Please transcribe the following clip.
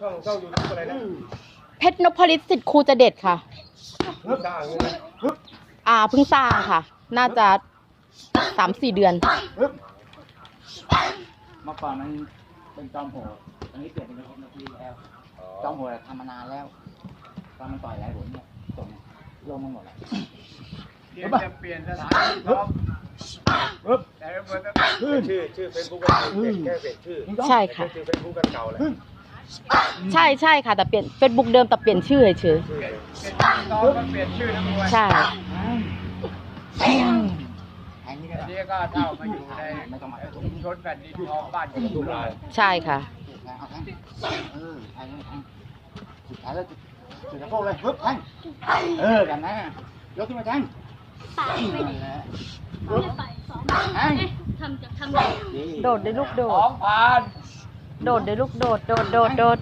ช่องช่องยูทูบอะไรนะเพชรนพลิตสิทธิ์ครูจะเด็ดค่ะสร้างเลยนะอ่าเพิ่งสร้างค่ะ น่าจะสามสี่เดือนเมื่อก่อนมันเป็นจอมโหดตอนนี้เปลี่ยนเป็นเพชรนพีแล้ว จอมโหดอะทำมานานแล้วตอนมันต่อยหลายหนเนี่ยส่งลงมาหมดแล้วเดี๋ยวจะเปลี่ยนสถานที่ซ้อมแต่ละคนต้องชื่อชื่อเฟซบุ๊กกันแค่เปลี่ยนชื่อใช่ค่ะ ชื่อเฟซบุ๊กกันเก่าเลย ใช่ใช่ค่ะ แต่เปลี่ยนเฟซบุ๊กเดิมแต่เปลี่ยนชื่อเฉยเปลี่ยนเปลี่ยนที่ซ้อมก็เปลี่ยนชื่อนักมวยๆใช่แทงนี่ก็อันได้นี้ก็เท่ามาอยู่ในไม่ต้องมาชุมชนแผ่นดินทองบ้านอยู่ทุกรายใช่ค่ะแทงเอาแทงเออแทงเลยแทงสุดท้ายแล้วจุดจุดสะโพกเลยปึ๊บแทงเออแบบนั้นอะยกขึ้นมาแทงปากไปไหนนั่นแหละไม่ไปซ้อมแทงทำจะทำอะไรดีโดดได้ลูกโดสอดงพัน โดดเด้ลูกโดดโดดโดดโดด